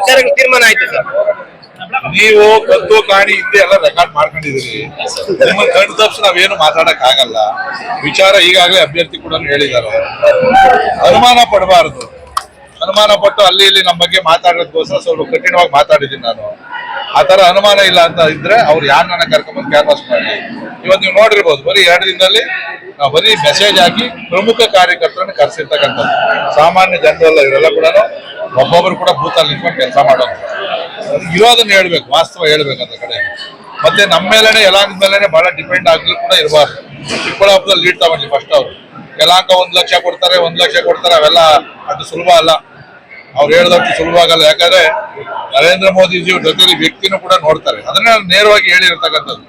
ವಿಚಾರಗಳು ತೀರ್ಮಾನ ಆಯ್ತು ಸರ್. ನೀವು ಕದ್ದು ಕಾಣಿ ಇದ್ದೆ ಎಲ್ಲ ರೆಕಾರ್ಡ್ ಮಾಡ್ಕೊಂಡಿದ್ದೀರಿ. ನಿಮ್ಮ ಕಣ್ಣು ತಪ್ಪಿಸಿ ನಾವೇನು ಮಾತಾಡಕ್ ಆಗಲ್ಲ. ವಿಚಾರ ಈಗಾಗಲೇ ಅಭ್ಯರ್ಥಿ ಕೂಡ ಹೇಳಿದ್ದಾರೆ. ಅನುಮಾನ ಪಡಬಾರದು. ಅನುಮಾನ ಪಟ್ಟು ಅಲ್ಲಿ ಇಲ್ಲಿ ನಮ್ಮ ಬಗ್ಗೆ ಮಾತಾಡೋದಕ್ಕೋಸ್ಕರ ಸ್ವಲ್ಪ ಕಠಿಣವಾಗಿ ಮಾತಾಡಿದ್ದೀನಿ ನಾನು. ಆ ತರ ಅನುಮಾನ ಇಲ್ಲ ಅಂತ ಇದ್ರೆ ಅವ್ರು ಯಾರನ್ನ ಕರ್ಕೊಂಡ್ಬಂದು ಕ್ಯಾನ್ವಾಸ್ ಮಾಡಿ. ಇವತ್ತು ನೀವು ನೋಡಿರ್ಬೋದು, ಬರೀ ಎರಡು ದಿನದಲ್ಲಿ ನಾವು ಬರೀ ಮೆಸೇಜ್ ಹಾಕಿ ಪ್ರಮುಖ ಕಾರ್ಯಕರ್ತರನ್ನು ಕರೆಸಿರ್ತಕ್ಕಂಥದ್ದು. ಸಾಮಾನ್ಯ ಜನರೆಲ್ಲ ಇವರೆಲ್ಲ ಕೂಡ ಒಬ್ಬೊಬ್ರು ಕೂಡ ಬೂತಲ್ಲಿ ನಿಂತ್ಕೊಂಡು ಕೆಲಸ ಮಾಡೋದು. ಇರೋದನ್ನ ಹೇಳ್ಬೇಕು, ವಾಸ್ತವ ಹೇಳ್ಬೇಕು ಅಂತ ಕಡೆ ಮತ್ತೆ ನಮ್ಮ ಮೇಲೆನೆ ಯಲಾಂಕ ಮೇಲೇ ಬಹಳ ಡಿಪೆಂಡ್ ಆಗ್ಲಿ ಕೂಡ ಇರಬಾರ್ದು. ಚಿಕ್ಕಬಳ್ಳಾಪುರದಲ್ಲಿ ಲೀಡ್ ತಗೊಂಡ್ಲಿ ಫಸ್ಟ್ ಅವರು. ಯಲಾಂಕ ಒಂದ್ ಲಕ್ಷ ಕೊಡ್ತಾರೆ, ಒಂದ್ ಲಕ್ಷ ಕೊಡ್ತಾರೆ, ಅವೆಲ್ಲ ಅದು ಸುಲಭ ಅಲ್ಲ. ಅವ್ರು ಹೇಳ್ದಷ್ಟು ಸುಲಭ ಆಗಲ್ಲ. ಯಾಕಂದ್ರೆ ನರೇಂದ್ರ ಮೋದಿಜಿ ಜೊತೆಯಲ್ಲಿ ವ್ಯಕ್ತಿನೂ ಕೂಡ ನೋಡ್ತಾರೆ. ಅದನ್ನ ನೇರವಾಗಿ ಹೇಳಿರ್ತಕ್ಕಂಥದ್ದು.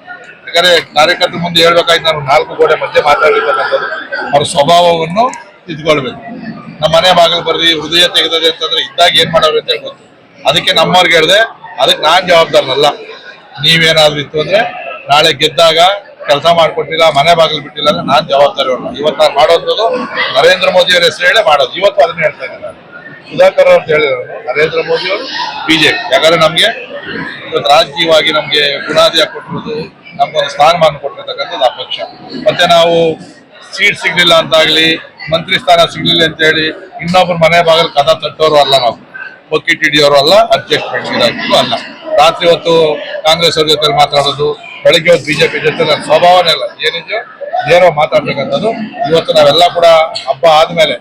ಯಾಕಂದ್ರೆ ಕಾರ್ಯಕರ್ತರ ಮುಂದೆ ಹೇಳ್ಬೇಕಾಯ್ತು ನಾನು ನಾಲ್ಕು ಗೋಡೆ ಮಧ್ಯೆ ಮಾತಾಡಿರ್ತಕ್ಕಂಥದ್ದು ಅವ್ರ ಸ್ವಭಾವವನ್ನು ಇದ್ಕೊಳ್ಬೇಕು. ನಮ್ಮ ಮನೆ ಬಾಗಿಲು ಬರ್ರಿ ಹೃದಯ ತೆಗೆದದೆ ಅಂತಂದ್ರೆ ಇದ್ದಾಗ ಏನ್ ಮಾಡೋರು ಅಂತ ಹೇಳ್ಬೋದು ಅದಕ್ಕೆ ನಮ್ಮವ್ರಿಗೆ ಹೇಳಿದೆ, ಅದಕ್ಕೆ ನಾನ್ ಜವಾಬ್ದಾರನಲ್ಲ. ನೀವೇನಾದ್ರು ಇತ್ತು ಅಂದ್ರೆ ನಾಳೆ ಗೆದ್ದಾಗ ಕೆಲಸ ಮಾಡ್ಕೊಟ್ಟಿಲ್ಲ, ಮನೆ ಬಾಗಿಲು ಬಿಟ್ಟಿಲ್ಲ ಅಂದ್ರೆ ನಾನ್ ಜವಾಬ್ದಾರಿ ಅಲ್ಲ ಇವತ್ತು ನಾನು ಮಾಡೋದು ನರೇಂದ್ರ ಮೋದಿ ಅವರ ಹೆಸರು ಹೇಳೇ ಮಾಡೋದು. ಇವತ್ತು ಅದನ್ನ ಹೇಳ್ತಾ ಇದ್ದಾರೆ ಸುಧಾಕರ್ ಅವ್ರು ಹೇಳಿದ್ರು ನರೇಂದ್ರ ಮೋದಿ ಅವರು, ಬಿಜೆಪಿ. ಯಾಕಂದ್ರೆ ನಮ್ಗೆ ಇವತ್ತು ರಾಜಕೀಯವಾಗಿ ನಮ್ಗೆ ಗುಣಾದಿಯ ಕೊಟ್ಟಿರೋದು ನಮ್ಗೊಂದು ಸ್ಥಾನಮಾನ ಕೊಟ್ಟಿರ್ತಕ್ಕಂಥದ್ದು ಆ ಪಕ್ಷ. ಮತ್ತೆ ನಾವು ಸೀಟ್ ಸಿಗ್ಲಿಲ್ಲ ಅಂತಾಗ್ಲಿ, ಮಂತ್ರಿ ಸ್ಥಾನ ಸಿಗ್ಲಿಲ್ಲ ಅಂತ ಹೇಳಿ ಇನ್ನೊಬ್ಬರ ಮನೆ ಬಾಗಿಲು ಕದ ತಟ್ಟೋರು ಅಲ್ಲ ನಾವು. ಬೊಕ್ಕಿಟ್ ಹಿಡಿಯೋರು ಅಲ್ಲ ಅಡ್ಜಸ್ಟ್ಮೆಂಟ್ ಇದಾಗಿದ್ದು ಅಲ್ಲ. ರಾತ್ರಿ ಹೊತ್ತು ಕಾಂಗ್ರೆಸ್ ಅವ್ರ ಜೊತೆ ಮಾತಾಡೋದು, ಬೆಳಗ್ಗೆ ಹೊತ್ತು ಬಿಜೆಪಿ ಜೊತೆ ನನ್ನ ಸ್ವಭಾವನೇ ಇಲ್ಲ. ಏನಿದೆಯೋ ನೇರ ಮಾತಾಡ್ತಕ್ಕಂಥದ್ದು ಇವತ್ತು ನಾವೆಲ್ಲ ಕೂಡ ಹಬ್ಬ ಆದ್ಮೇಲೆ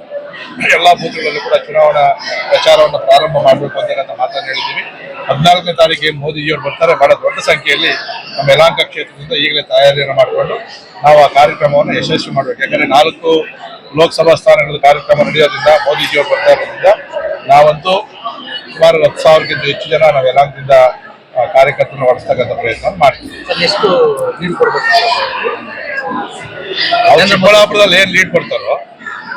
ಎಲ್ಲ ಬೂತ್ಗಳಲ್ಲೂ ಕೂಡ ಚುನಾವಣಾ ಪ್ರಚಾರವನ್ನು ಪ್ರಾರಂಭ ಮಾಡಬೇಕು ಅಂತ ಮಾತನ್ನು ಹೇಳಿದ್ದೀವಿ. ಹದಿನಾಲ್ಕನೇ ತಾರೀಕಿಗೆ ಮೋದಿಜಿಯವರು ಬರ್ತಾರೆ, ಬಹಳ ದೊಡ್ಡ ಸಂಖ್ಯೆಯಲ್ಲಿ ನಮ್ಮ ಯಲಾಂಕ ಕ್ಷೇತ್ರದಿಂದ ಈಗಲೇ ತಯಾರಿಯನ್ನು ಮಾಡಿಕೊಂಡು ನಾವು ಆ ಕಾರ್ಯಕ್ರಮವನ್ನು ಯಶಸ್ವಿ ಮಾಡಬೇಕು. ಯಾಕಂದರೆ ನಾಲ್ಕು ಲೋಕಸಭಾ ಸ್ಥಾನಗಳ ಕಾರ್ಯಕ್ರಮ ನಡೆಯೋದ್ರಿಂದ ಮೋದಿಜಿಯವರು ಬರ್ತಾ ಇರೋದ್ರಿಂದ ನಾವಂತೂ ಸುಮಾರು ಹತ್ತು ಸಾವಿರಕ್ಕಿಂತ ಹೆಚ್ಚು ಜನ ನಾವು ಯಲಾಂಕದಿಂದ ಕಾರ್ಯಕರ್ತರನ್ನು ಹೊಡೆಸ್ತಕ್ಕಂಥ ಪ್ರಯತ್ನ ಮಾಡ್ತೀವಿ. ಎಷ್ಟು ಲೀಡ್ ಕೊಡಬೇಕು ಅವ್ರು ಚಿಕ್ಕಬಳ್ಳಾಪುರದಲ್ಲಿ ಏನು ಲೀಡ್ ಕೊಡ್ತಾರೋ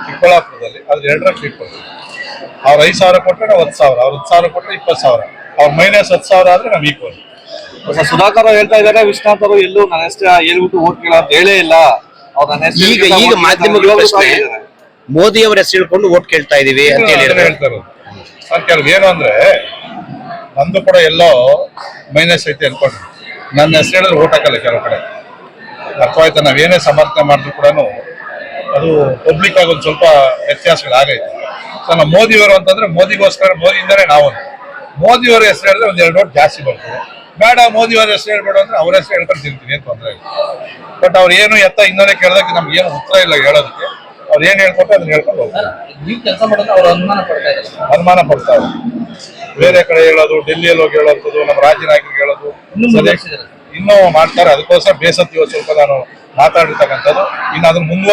ಚಿಕ್ಕಬಳ್ಳಾಪುರದಲ್ಲಿ ಅದ್ರ ಎರಡರಕ್ಕೆ ಲೀಡ್ ಕೊಡ್ತಾರೆ ಅವ್ರು ಐದು ಸಾವಿರ ಕೊಟ್ಟರೆ ನಾವು ಹತ್ತು ಸಾವಿರ ಅವ್ರು ಹತ್ತು ಸಾವಿರ ಕೊಟ್ಟರೆ ಇಪ್ಪತ್ತು ಸಾವಿರ. ಅವ್ರು ಮೈನಸ್ ಹತ್ತು ಸಾವಿರ ಆದರೆ ನಾವು ಈಕ್ವಲ್ ಸುಧಾಕರ್ ಹೇಳ್ತಾ ಇದಾರೆ ವಿಶ್ವನಾಥ್ ಅವರು ಎಲ್ಲೂ ನನ್ನ ಹೆಸರು ಹೇಳ್ಬಿಟ್ಟು ಓಟ್ ಕೇಳ ಅಂತ ಹೇಳೇ ಇಲ್ಲ. ಅವ್ರ ನನ್ನ ಹೆಸರು ಈಗ ಈಗ ಮಾಧ್ಯಮಗಳು ಮೋದಿ ಅವರ ಹೆಸರು ಹೇಳ್ಕೊಂಡು ಓಟ್ ಕೇಳ್ತಾ ಇದೀವಿ ಅಂತ ಹೇಳಿ ಏನು ಅಂದ್ರೆ ನಂದು ಕೂಡ ಎಲ್ಲೋ ಮೈನಸ್ ಐತೆ ಅನ್ಕೊಂಡು ನನ್ನ ಹೆಸರು ಹೇಳಿದ್ರೆ ಓಟ್ ಹಾಕಲ್ಲ ಕೆಲವು ಕಡೆ. ಅರ್ಥವಾಯ್ತಾ? ನಾವೇನೇ ಸಮರ್ಥನೆ ಮಾಡಿದ್ರು ಕೂಡ ಅದು ಪಬ್ಲಿಕ್ ಆಗಿ ಒಂದು ಸ್ವಲ್ಪ ವ್ಯತ್ಯಾಸಗಳಾಗೈತೆ ಸೊ ನಮ್ಮ ಮೋದಿಯವರು ಅಂತಂದ್ರೆ ಮೋದಿಗೋಸ್ಕರ ಮೋದಿಯಿಂದಲೇ ನಾವು ಮೋದಿಯವರ ಹೆಸರು ಹೇಳಿದ್ರೆ ಒಂದ್ ಎರಡು ಓಟ್ ಜಾಸ್ತಿ ಬರ್ತದೆ. ಬೇಡ ಮೋದಿ ಅವ್ರ ಹೆಸರು ಹೇಳ್ಬೇಡ ಅಂದ್ರೆ ಅವ್ರ ಹೆಸರು ಹೇಳ್ಕೊಂಡು ತಿಂತೀನಿ ಅಂತ ತೊಂದರೆ ಇಲ್ಲ. ಬಟ್ ಅವ್ರು ಏನು ಎತ್ತ ಇನ್ನೊಂದೇ ಕೇಳೋದಕ್ಕೆ ನಮ್ಗೆ ಏನು ಉತ್ತರ ಇಲ್ಲ ಹೇಳೋದಕ್ಕೆ. ಅವ್ರು ಏನು ಹೇಳ್ಕೊಟ್ಟು ಅದನ್ನ ಹೇಳ್ಕೊಂಡು ಹೋಗ್ತಾರೆ. ನೀವು ಕೆಲಸ ಮಾಡೋದು ಅವ್ರು ಅನುಮಾನ ಪಡ್ತಾ ಇದ್ದಾರೆ ಅನುಮಾನ ಪಡ್ತಾರೆ ಬೇರೆ ಕಡೆ ಹೇಳೋದು ಡೆಲ್ಲಿಯಲ್ಲಿ ಹೋಗಿ ಹೇಳೋದು ನಮ್ಮ ರಾಜ್ಯ ನಾಯಕರಿಗೆ ಹೇಳೋದು. ಇನ್ನೂ ಮಾಡ್ತಾರೆ ಅದಕ್ಕೋಸ್ಕರ ಬೇಸತ್ತು ಇವತ್ತು ಸ್ವಲ್ಪ ನಾನು ಮಾತಾಡಿರ್ತಕ್ಕಂಥದ್ದು. ಇನ್ನು ಅದನ್ನ ಮುಂದುವರೆ